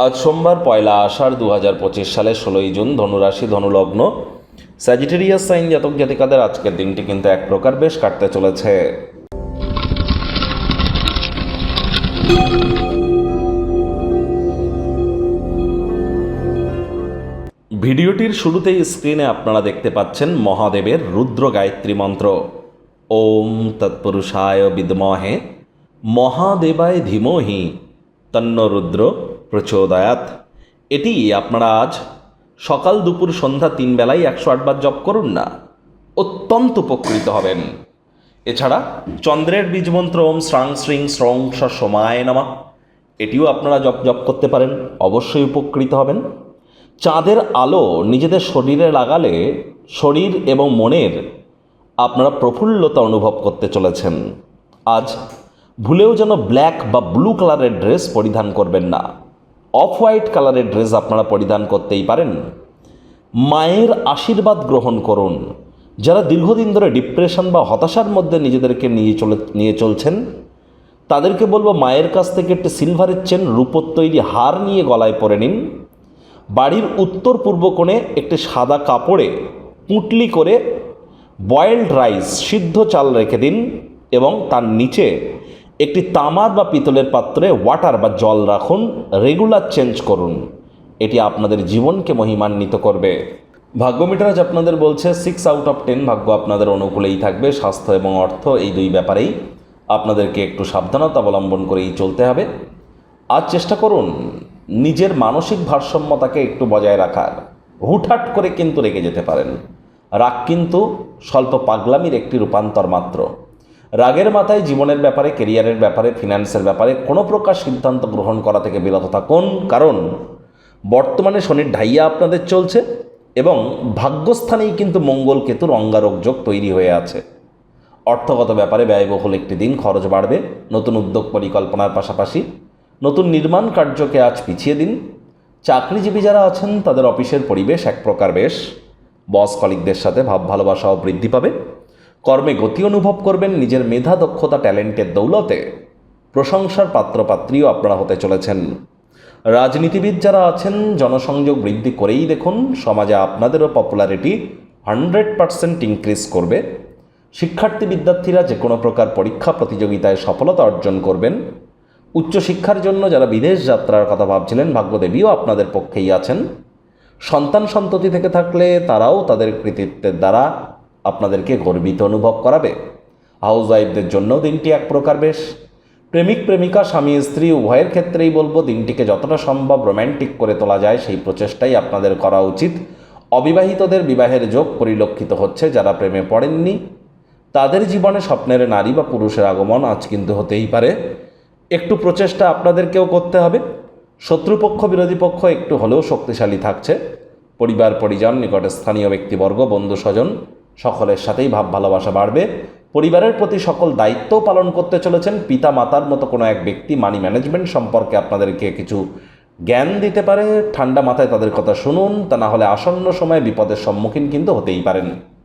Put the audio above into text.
আজ সোমবার পয়লা আষাঢ় দু হাজার পঁচিশ সালে ষোলোই জুন ধনুরাশি ধনুলগ্ন। স্যাজিটেরিয়াস সাইন জাতক জাতিকাদের আজকের দিনটি কিন্তু এক প্রকার বেশ কাটতে চলেছে। ভিডিওটির শুরুতেই স্ক্রিনে আপনারা দেখতে পাচ্ছেন মহাদেবের রুদ্র গায়ত্রী মন্ত্র। ওম তৎপুরুষায় বিদমহে, মহাদেবায় ধীমহি তন্ন রুদ্র প্রচোদয়াত। এটি আপনারা আজ সকাল দুপুর সন্ধ্যা তিন বেলায় একশো আটবার জপ করুন না, অত্যন্ত উপকৃত হবেন। এছাড়া চন্দ্রের বীজমন্ত্র ওম শ্রাং শ্রিং শ্রং সমায় নামা। এটিও আপনারা জপ জপ করতে পারেন, অবশ্যই উপকৃত হবেন। চাঁদের আলো নিজেদের শরীরে লাগালে শরীর এবং মনের আপনারা প্রফুল্লতা অনুভব করতে চলেছেন। আজ ভুলেও যেন ব্ল্যাক বা ব্লু কালারের ড্রেস পরিধান করবেন না। অফ হোয়াইট কালারের ড্রেস আপনারা পরিধান করতেই পারেন। মায়ের আশীর্বাদ গ্রহণ করুন। যারা দীর্ঘদিন ধরে ডিপ্রেশন বা হতাশার মধ্যে নিজেদেরকে নিয়ে চলে, নিয়ে চলছেন, তাদেরকে বলব মায়ের কাছ থেকে একটি সিলভারের চেন, রূপোর তৈরি হার নিয়ে গলায় পরে নিন। বাড়ির উত্তর পূর্ব কোণে একটি সাদা কাপড়ে পুঁটলি করে বয়েলড রাইস সিদ্ধ চাল রেখে দিন এবং তার নিচে একটি তামার বা পিতলের পাত্রে ওয়াটার বা জল রাখুন রেগুলার চেঞ্জ করুন। এটি আপনাদের জীবনকে মহিমান্বিত করবে। ভাগ্যমিটার আজ আপনাদের বলছে সিক্স আউট অফ টেন ভাগ্য আপনাদের অনুকূলেই থাকবে, স্বাস্থ্য এবং অর্থ এই দুই ব্যাপারেই। আপনাদেরকে একটু সাবধানতা অবলম্বন করেই চলতে হবে। আজ চেষ্টা করুন, নিজের মানসিক ভারসাম্যতাকে একটু বজায় রাখার। হুটহাট করে কিন্তু রেগে যেতে পারেন। রাগ কিন্তু স্বল্প পাগলামির একটি রূপান্তর মাত্র। রাগের মাথায় জীবনের ব্যাপারে, কেরিয়ারের ব্যাপারে, ফিনান্সের ব্যাপারে কোনো প্রকার সিদ্ধান্ত গ্রহণ করা থেকে বিরত থাকুন। কারণ বর্তমানে শনির ঢাইয়া আপনাদের চলছে এবং ভাগ্যস্থানেই কিন্তু মঙ্গল কেতুর অঙ্গারক যোগ তৈরি হয়ে আছে। অর্থগত ব্যাপারে ব্যয়বহুল একটি দিন খরচ বাড়বে। নতুন উদ্যোগ পরিকল্পনার পাশাপাশি নতুন নির্মাণ কার্যকে আজ পিছিয়ে দিন। চাকরিজীবী যারা আছেন, তাদের অফিসের পরিবেশ এক প্রকার বেশ। বস কলিকদের সাথে ভাব ভালোবাসাও বৃদ্ধি পাবে। কর্মে গতি অনুভব করবেন নিজের মেধা, দক্ষতা, ট্যালেন্টের দৌলতে। প্রশংসার পাত্রপাত্রীও আপনারা হতে চলেছেন। রাজনীতিবিদ যারা আছেন, জনসংযোগ বৃদ্ধি করেই দেখুন, সমাজে আপনাদেরও পপুলারিটি হান্ড্রেড পারসেন্ট ইনক্রিজ করবে। শিক্ষার্থী বিদ্যার্থীরা যে কোনো প্রকার পরীক্ষা, প্রতিযোগিতায় সফলতা অর্জন করবেন। উচ্চশিক্ষার জন্য যারা বিদেশ যাত্রার কথা ভাবছিলেন, ভাগ্যদেবীও আপনাদের পক্ষেই আছেন। সন্তান সন্ততি থেকে থাকলে তারাও তাদের কৃতিত্বের দ্বারা আপনাদেরকে গর্বিত অনুভব করাবে। হাউস ওয়াইফদের জন্য দিনটি এক প্রকার বেশ। প্রেমিক, প্রেমিকা, স্বামী, স্ত্রী, উভয়ের ক্ষেত্রেই বলব, দিনটিকে যতটা সম্ভব রোম্যান্টিক করে তোলা যায়, সেই প্রচেষ্টাই আপনাদের করা উচিত। অবিবাহিতদের বিবাহের যোগ পরিলক্ষিত হচ্ছে যারা প্রেমে পড়েননি। তাদের জীবনে স্বপ্নের নারী বা পুরুষের আগমন আজ কিন্তু হতেই পারে। একটু প্রচেষ্টা আপনাদেরকেও করতে হবে। শত্রুপক্ষ, বিরোধী পক্ষ একটু হলেও শক্তিশালী থাকছে। পরিবার, পরিজন নিকটে স্থানীয় ব্যক্তিবর্গ বন্ধু স্বজন সকলের সাথেই ভাব ভালোবাসা বাড়বে। পরিবারের প্রতি সকল দায়িত্ব পালন করতে চলেছেন। পিতা মাতার মতো কোনো এক ব্যক্তি মানি ম্যানেজমেন্ট সম্পর্কে আপনাদেরকে কিছু জ্ঞান দিতে পারে। ঠান্ডা মাথায় তাদের কথা শুনুন, তা না হলে আসন্ন সময়ে বিপদের সম্মুখীন কিন্তু হতেই পারেন।